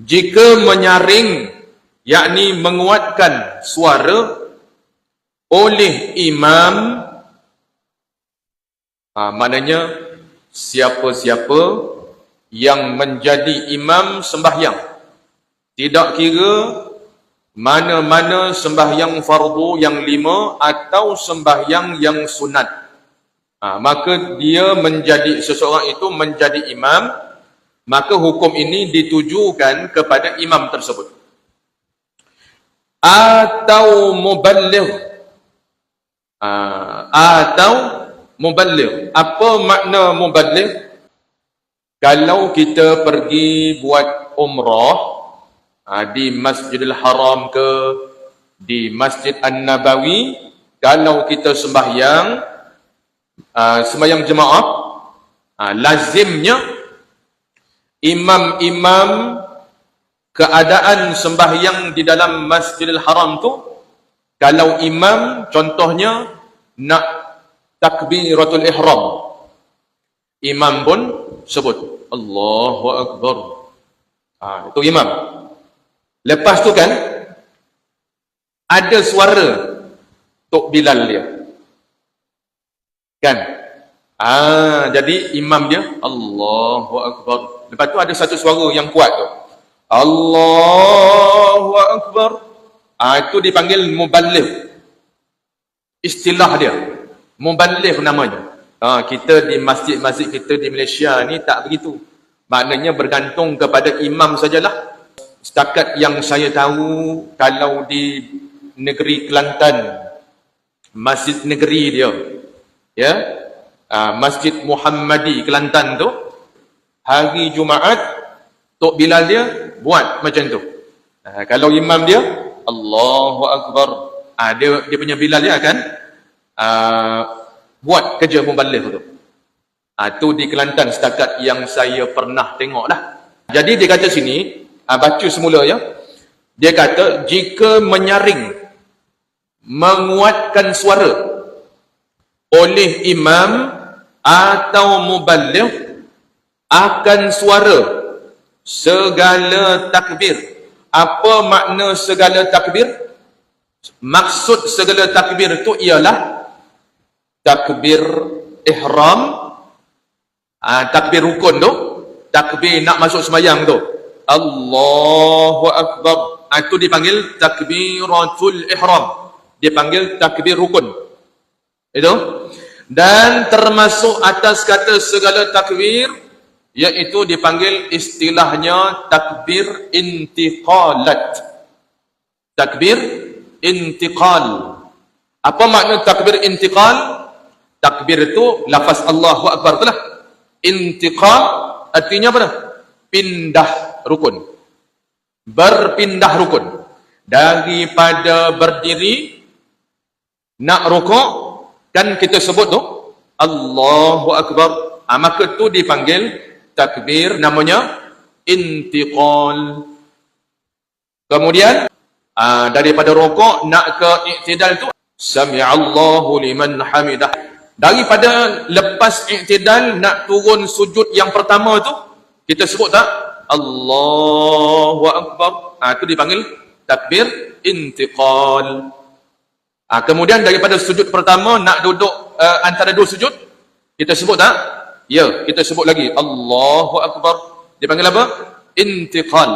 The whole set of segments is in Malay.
jika menyaring yakni menguatkan suara oleh imam ha, maknanya siapa-siapa yang menjadi imam sembahyang. Tidak kira mana-mana sembahyang fardu yang lima atau sembahyang yang sunat. Ha, maka dia menjadi seseorang itu menjadi imam maka hukum ini ditujukan kepada imam tersebut. Atau muballigh. Uh, atau muballigh. Apa makna muballigh? Kalau kita pergi buat umrah uh, di Masjidil Haram ke di Masjid An-Nabawi kalau kita sembahyang uh, sembahyang jemaah lazimnya imam-imam keadaan sembahyang di dalam Masjidil Haram tu kalau imam contohnya nak takbiratul ihram imam pun sebut Allahu akbar. Ha, itu imam. Lepas tu kan ada suara Tok Bilal dia. Kan? Ah jadi imam dia Allahu akbar Lepas tu ada satu suara yang kuat tu. Allahu Akbar. Ah itu dipanggil muballigh. Istilah dia. Muballigh namanya. Ah kita di masjid-masjid kita di Malaysia ni tak begitu. Maknanya bergantung kepada imam sajalah. Setakat yang saya tahu kalau di negeri Kelantan masjid negeri dia ya ah, Masjid Muhammadi Kelantan tu hari Jumaat Tok Bilal dia buat macam tu. Ha, kalau imam dia Allahu Akbar. Ha, dia, dia punya Bilal dia akan uh, buat kerja mubalik tu. Ha, tu di Kelantan setakat yang saya pernah tengok lah. Jadi dia kata sini, ha, baca semula ya. Dia kata jika menyaring menguatkan suara oleh imam atau mubalik akan suara segala takbir. Apa makna segala takbir? Maksud segala takbir itu ialah takbir ihram, ah, takbir rukun tu, takbir nak masuk semayang tu. Allahu Akbar. Ah, itu dipanggil takbiratul ihram. Dipanggil takbir rukun. Itu. Dan termasuk atas kata segala takbir, iaitu dipanggil istilahnya takbir intiqalat. Takbir intiqal. Apa makna takbir intiqal? Takbir itu lafaz Allahu Akbar itulah intiqal artinya apa pindah rukun. Berpindah rukun. Daripada berdiri nak rukuk kan kita sebut tu Allahu Akbar. Ha, maka tu dipanggil takbir namanya intiqal. Kemudian aa, ah, daripada rokok nak ke iktidal tu sami'allahu liman hamidah. Daripada lepas iktidal nak turun sujud yang pertama tu kita sebut tak? Allahu Akbar. Ha, itu dipanggil takbir intiqal. Ha, kemudian daripada sujud pertama nak duduk uh, antara dua sujud kita sebut tak Ya, kita sebut lagi. Allahu Akbar. Dipanggil apa? Intiqal.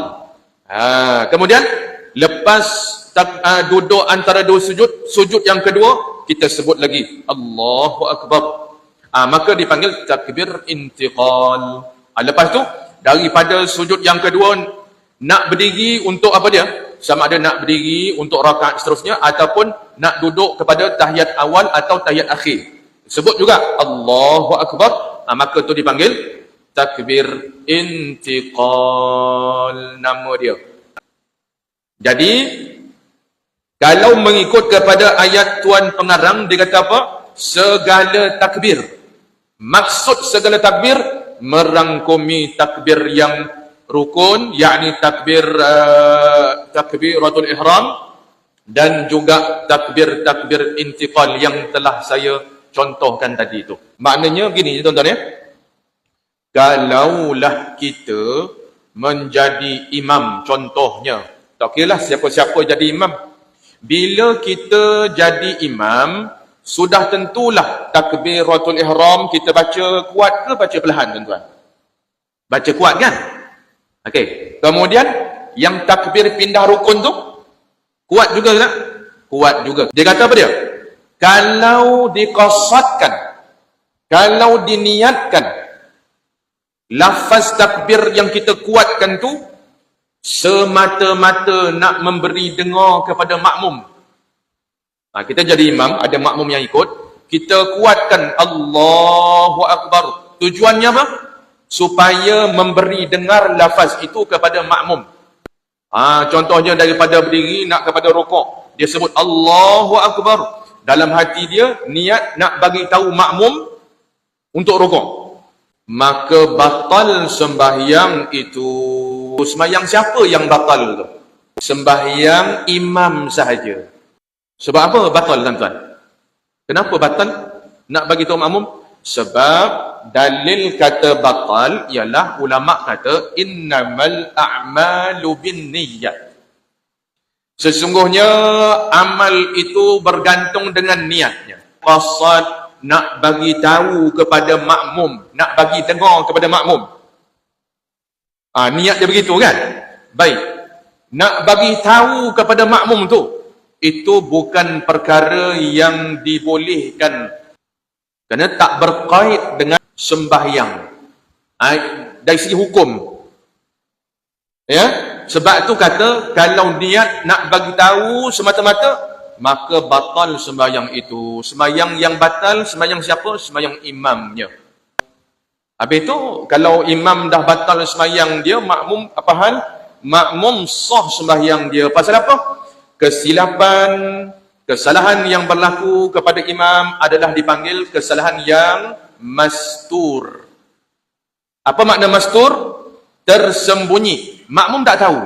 Ha, kemudian, lepas tak, uh, duduk antara dua sujud, sujud yang kedua, kita sebut lagi. Allahu Akbar. Ha, maka dipanggil takbir intiqal. Ha, lepas tu, daripada sujud yang kedua, nak berdiri untuk apa dia? Sama ada nak berdiri untuk rakaat seterusnya, ataupun nak duduk kepada tahiyat awal atau tahiyat akhir. Sebut juga Allahu Akbar ha, maka tu dipanggil takbir intiqal. Nama dia. Jadi kalau mengikut kepada ayat tuan pengarang dia kata apa? Segala takbir. Maksud segala takbir merangkumi takbir yang rukun yakni takbir uh, takbiratul ihram dan juga takbir-takbir intiqal yang telah saya contohkan tadi itu. Maknanya begini tuan-tuan ya. Kalaulah kita menjadi imam contohnya. Tak kira lah siapa-siapa jadi imam. Bila kita jadi imam, sudah tentulah takbiratul ihram kita baca kuat ke baca perlahan tuan-tuan? Baca kuat kan? Okey. Kemudian yang takbir pindah rukun tu kuat juga tak? Kuat juga. Dia kata apa dia? Kalau dikosatkan, kalau diniatkan, lafaz takbir yang kita kuatkan tu semata-mata nak memberi dengar kepada makmum. Ha, kita jadi imam, ada makmum yang ikut, kita kuatkan Allahu Akbar. Tujuannya apa? Supaya memberi dengar lafaz itu kepada makmum. Ha, contohnya daripada berdiri nak kepada rokok. Dia sebut Allahu Akbar dalam hati dia niat nak bagi tahu makmum untuk rukuk maka batal sembahyang itu. Sembahyang siapa yang batal tu? Sembahyang imam sahaja. Sebab apa batal tuan-tuan? Kenapa batal? Nak bagi tahu makmum? Sebab dalil kata batal ialah ulama kata innamal a'malu binniyat Sesungguhnya amal itu bergantung dengan niatnya. Qasad nak bagi tahu kepada makmum, nak bagi dengar kepada makmum. Ah niat dia begitu kan? Baik. Nak bagi tahu kepada makmum tu itu bukan perkara yang dibolehkan kerana tak berkait dengan sembahyang. Ah, dari segi hukum. Ya? Sebab tu kata kalau niat nak bagi tahu semata-mata maka batal sembahyang itu. Sembahyang yang batal sembahyang siapa? Sembahyang imamnya. Habis tu kalau imam dah batal sembahyang dia makmum apa hal? Makmum sah sembahyang dia. Pasal apa? Kesilapan, kesalahan yang berlaku kepada imam adalah dipanggil kesalahan yang mastur. Apa makna mastur? Tersembunyi makmum tak tahu.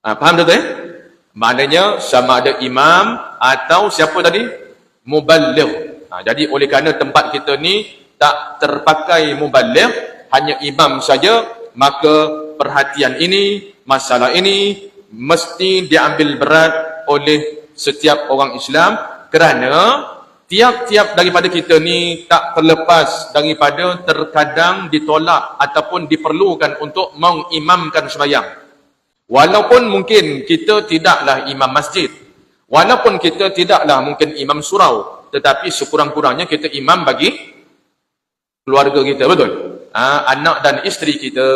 Ha, faham tak eh? Maknanya sama ada imam atau siapa tadi? Muballigh. Ha, jadi oleh kerana tempat kita ni tak terpakai muballigh, hanya imam saja, maka perhatian ini, masalah ini mesti diambil berat oleh setiap orang Islam kerana tiap-tiap daripada kita ni tak terlepas daripada terkadang ditolak ataupun diperlukan untuk mengimamkan sembahyang. Walaupun mungkin kita tidaklah imam masjid. Walaupun kita tidaklah mungkin imam surau. Tetapi sekurang-kurangnya kita imam bagi keluarga kita. Betul? Ha, anak dan isteri kita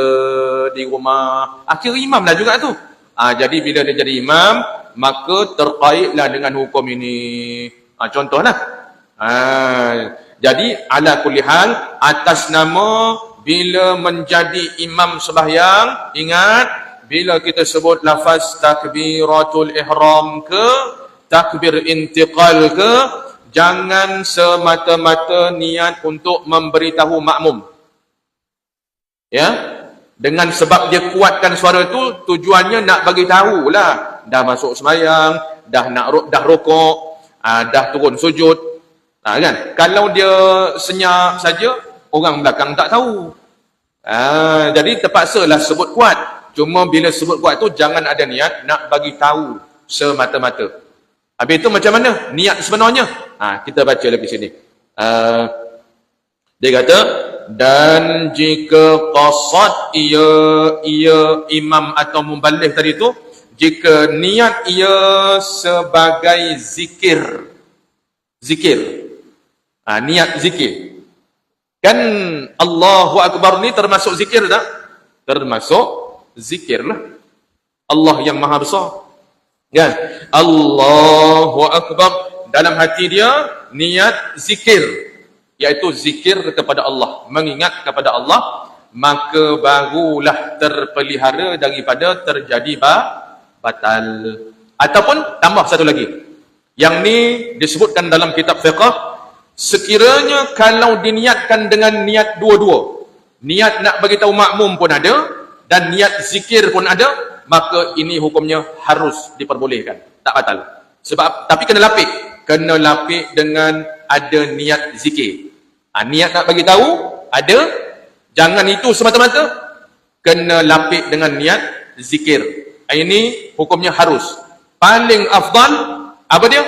di rumah. Akhir imam lah juga tu. Ha, jadi bila dia jadi imam, maka terkaitlah dengan hukum ini. Ha, contohlah. Ha, jadi ala kulli hal atas nama bila menjadi imam sembahyang ingat bila kita sebut lafaz takbiratul ihram ke takbir intiqal ke jangan semata-mata niat untuk memberitahu makmum. Ya? Dengan sebab dia kuatkan suara tu tujuannya nak bagi tahulah dah masuk sembahyang dah nak dah rokok ah, dah turun sujud Ha, kan? Kalau dia senyap saja, orang belakang tak tahu. Ha, jadi terpaksalah sebut kuat. Cuma bila sebut kuat tu jangan ada niat nak bagi tahu semata-mata. Habis itu macam mana? Niat sebenarnya. Ha, kita baca lagi sini. Uh, dia kata, dan jika qasad ia, ia imam atau mubalik tadi tu, jika niat ia sebagai zikir. Zikir. Ha, niat zikir. Kan Allahu Akbar ni termasuk zikir tak? termasuk zikir lah. Allah yang maha besar. Kan? Allahu Akbar. Dalam hati dia niat zikir. Iaitu zikir kepada Allah. Mengingat kepada Allah maka barulah terpelihara daripada terjadi batal ataupun tambah satu lagi yang ni disebutkan dalam kitab fiqh Sekiranya kalau diniatkan dengan niat dua-dua, niat nak bagi tahu makmum pun ada dan niat zikir pun ada, maka ini hukumnya harus diperbolehkan. Tak batal. Sebab tapi kena lapik, kena lapik dengan ada niat zikir. Ha, niat nak bagi tahu ada, jangan itu semata-mata. kena lapik dengan niat zikir. Ini hukumnya harus. Paling afdal apa dia?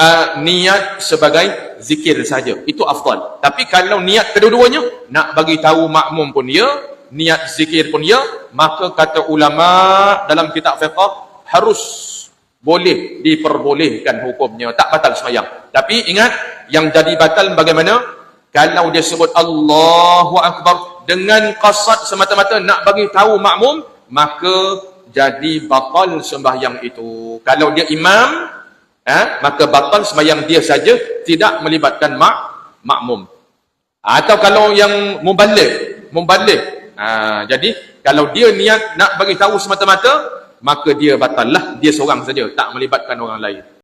Uh, niat sebagai zikir saja. Itu afdal. Tapi kalau niat kedua-duanya nak bagi tahu makmum pun ya, niat zikir pun ya, maka kata ulama dalam kitab fiqh harus boleh diperbolehkan hukumnya. Tak batal semayang. Tapi ingat yang jadi batal bagaimana? Kalau dia sebut Allahu Akbar dengan qasad semata-mata nak bagi tahu makmum, maka jadi batal sembahyang itu. Kalau dia imam, eh, maka batal sembahyang dia saja tidak melibatkan mak makmum. Atau kalau yang mubalik, mubalik. Ha, jadi kalau dia niat nak bagi tahu semata-mata, maka dia batal lah. Dia seorang saja, tak melibatkan orang lain.